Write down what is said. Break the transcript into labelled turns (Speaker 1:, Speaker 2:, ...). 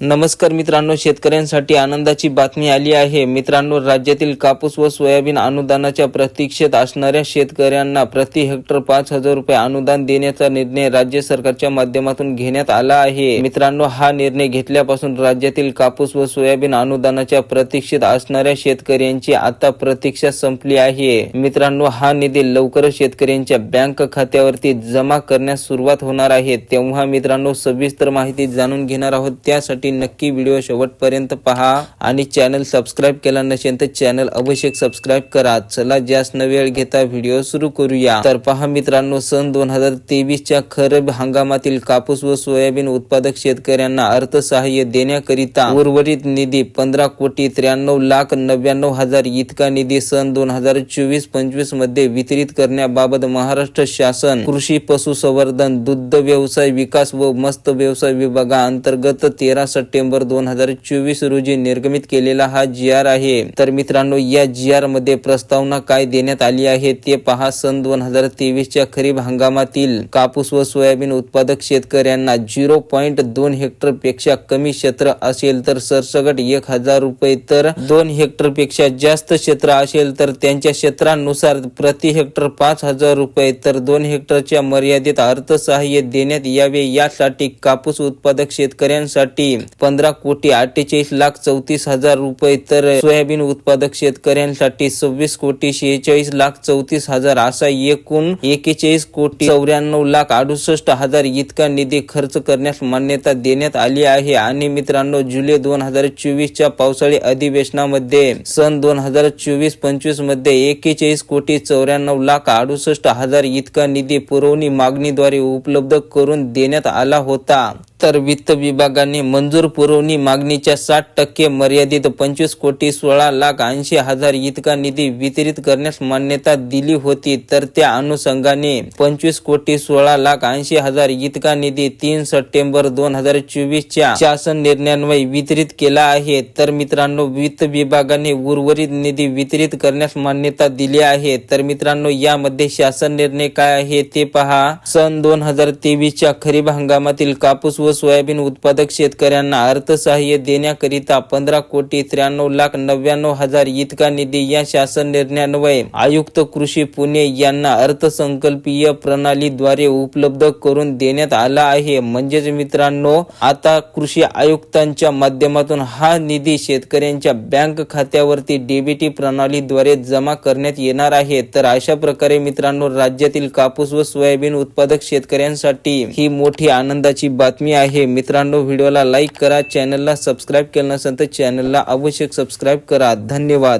Speaker 1: नमस्कार मित्रांनो शेतकऱ्यांसाठी आनंदाची बातमी आली आहे. मित्रांनो राज्यातील कापूस व सोयाबीन अनुदानाच्या प्रतीक्षेत असणाऱ्या शेतकऱ्यांना प्रति हेक्टर पाच हजार रुपये अनुदान देण्याचा निर्णय राज्य सरकारच्या माध्यमातून घेण्यात आला आहे. मित्रांनो हा निर्णय घेतल्यापासून राज्यातील कापूस व सोयाबीन अनुदानाच्या प्रतीक्षेत असणाऱ्या शेतकऱ्यांची आता प्रतीक्षा संपली आहे. मित्रांनो हा निधी लवकरच शेतकऱ्यांच्या बँक खात्यावरती जमा करण्यास सुरुवात होणार आहे. तेव्हा मित्रांनो सविस्तर माहिती जाणून घेणार आहोत. त्यासाठी नक्की व्हिडिओ शेवटपर्यंत पहा आणि चॅनल सबस्क्राईब केला नसेल तर चॅनल अवश्य सबस्क्राईब करा. चला जास्त न वेळ घेता व्हिडिओ सुरू करूया. तर पहा मित्रांनो सन दोन हजार तेवीसच्या खरीप हंगामातील कापूस व सोयाबीन उत्पादक शेतकऱ्यांना अर्थसहाय्य देण्याकरिता उर्वरित निधी पंधरा कोटी त्र्याण्णव लाख नव्याण्णव हजार इतका निधी सन दोन हजार चोवीस पंचवीसमध्ये वितरित करण्याबाबत महाराष्ट्र शासन कृषी पशुसंवर्धन दुग्ध व्यवसाय विकास व मस्त व्यवसाय विभागाअंतर्गत तेरा सप्टेंबर दोन हजार चोवीस रोजी निर्गमित केलेला हा जी आर आहे. तर मित्रांनो या जी आरमध्ये प्रस्तावना काय देण्यात आली आहे ते पहा. सन दोन हजार तेवीसच्या खरीप हंगामातील कापूस व सोयाबीन उत्पादक शेतकऱ्यांना झिरो पॉईंट दोन हेक्टरपेक्षा कमी क्षेत्र असेल तर सरसगट एक हजार रुपये तर दोन हेक्टरपेक्षा जास्त क्षेत्र असेल तर त्यांच्या क्षेत्रानुसार प्रति हेक्टर पाच हजार रुपये तर दोन हेक्टरच्या मर्यादित अर्थसहाय्य देण्यात यावे. यासाठी कापूस उत्पादक शेतकऱ्यांसाठी पंधरा कोटी अठ्ठेचाळीस लाख चौतीस हजार रुपये तर सोयाबीन उत्पादक शेतकऱ्यांसाठी सव्वीस कोटी शेहेचाळीस लाख चौतीस हजार असा एकूण एकेचाळीस कोटी चौऱ्याण्णव लाख अडुसष्ट हजार इतका निधी खर्च करण्यास मान्यता देण्यात आली आहे. आणि मित्रांनो जुलै दोन हजार चोवीसच्या पावसाळी अधिवेशनामध्ये सन दोन हजार चोवीस पंचवीसमध्ये एकेचाळीस कोटी चौऱ्याण्णव लाख अडुसष्ट हजार इतका निधी पुरवणी मागणीद्वारे उपलब्ध करून देण्यात आला होता. तर वित्त विभागाने मंजूर पुरवणी मागणीच्या साठ टक्के मर्यादित पंचवीस कोटी सोळा लाख ऐंशी हजार इतका निधी वितरित करण्यास मान्यता दिली होती. तर त्या अनुषंगाने पंचवीस कोटी सोळा लाख ऐंशी हजार इतका निधी तीन सप्टेंबर दोन हजार चोवीसच्या शासन निर्णयान्वये वितरित केला आहे. तर मित्रांनो वित्त विभागाने उर्वरित निधी वितरित करण्यास मान्यता दिली आहे. तर मित्रांनो यामध्ये शासन निर्णय काय आहे ते पहा. सन दोन हजार तेवीसच्या खरीप हंगामातील कापूस व सोयाबीन उत्पादक शेतकऱ्यांना अर्थसहाय्य देण्याकरिता पंधरा कोटी त्र्याण्णव लाख नव्याण्णव हजार इतका निधी या शासन निर्णयान्वये. आयुक्त कृषी पुणे यांना अर्थसंकल्पीय प्रणालीद्वारे उपलब्ध करून देण्यात आला आहे. म्हणजेच मित्रांनो आता कृषी आयुक्तांच्या माध्यमातून हा निधी शेतकऱ्यांच्या बँक खात्यावरती डीबीटी प्रणालीद्वारे जमा करण्यात येणार आहे. तर अशा प्रकारे मित्रांनो राज्यातील कापूस व सोयाबीन उत्पादक शेतकऱ्यांसाठी ही मोठी आनंदाची बातमी आहे. मित्रांनो व्हिडिओला लाईक करा चॅनलला सबस्क्राईब केलं नसेल तर चॅनलला आवश्यक सबस्क्राईब करा. धन्यवाद.